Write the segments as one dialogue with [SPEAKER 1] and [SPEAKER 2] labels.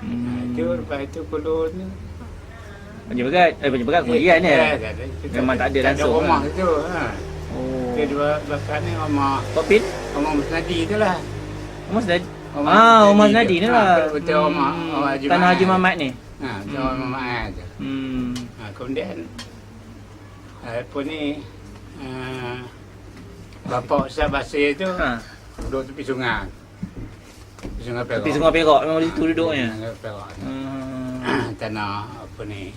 [SPEAKER 1] Hmm.
[SPEAKER 2] Itu lepas tu kulun tu.
[SPEAKER 1] Banyak berat. Eh banyak berat kemudian ni.
[SPEAKER 2] Eh, tak ada. Itu
[SPEAKER 1] Memang tak ada langsung,
[SPEAKER 2] rumah
[SPEAKER 1] kan?
[SPEAKER 2] tu. Ha.
[SPEAKER 1] Oh.
[SPEAKER 2] Dua belakang ni rumah
[SPEAKER 1] Kopin?
[SPEAKER 2] rumah Musnadi tu lah.
[SPEAKER 1] Rumah.
[SPEAKER 2] Rumah
[SPEAKER 1] Ah, rumah
[SPEAKER 2] tu.
[SPEAKER 1] ni
[SPEAKER 2] Ha,
[SPEAKER 1] lah.
[SPEAKER 2] betul rumah- rumah Haji
[SPEAKER 1] Tanah Haji
[SPEAKER 2] Mamat.
[SPEAKER 1] Mamat ni.
[SPEAKER 2] Ha, tu rumah Mamat tu.
[SPEAKER 1] Hmm.
[SPEAKER 2] Ha, kemudian apa ni uh, Bapak Ustaz Basir tu
[SPEAKER 1] Ha.
[SPEAKER 2] duduk tepi sungai. Tepi sungai Perak.
[SPEAKER 1] Tepi Sungai Perak memang di situ duduknya.
[SPEAKER 2] Sungai Perak.
[SPEAKER 1] Hmm.
[SPEAKER 2] tanah apa ni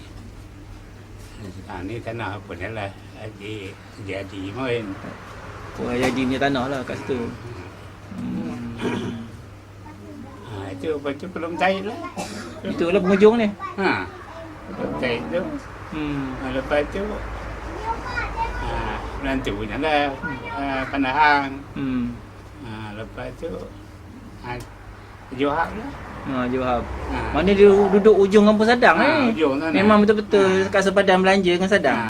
[SPEAKER 2] ha, ni tanah apa ni lah Haji jadi main
[SPEAKER 1] Oh, jadi punya tanah lah kat situ. Hmm.
[SPEAKER 2] ha, itu lepas tu belum taik lah
[SPEAKER 1] Itulah penghujung ni.
[SPEAKER 2] ha, belum taik tu
[SPEAKER 1] Hmm.
[SPEAKER 2] ha, lepas tu ha, menantunya lah ha, Pandahang
[SPEAKER 1] Hmm.
[SPEAKER 2] ha, lepas tu ha, Johab lah
[SPEAKER 1] Ha, Johab.
[SPEAKER 2] ha,
[SPEAKER 1] Mana dia duduk ujung kampung Sadang
[SPEAKER 2] ha,
[SPEAKER 1] ni.
[SPEAKER 2] ujung sana.
[SPEAKER 1] Memang betul-betul
[SPEAKER 2] ha,
[SPEAKER 1] kat sepadan belanja dengan Sadang.
[SPEAKER 2] ha.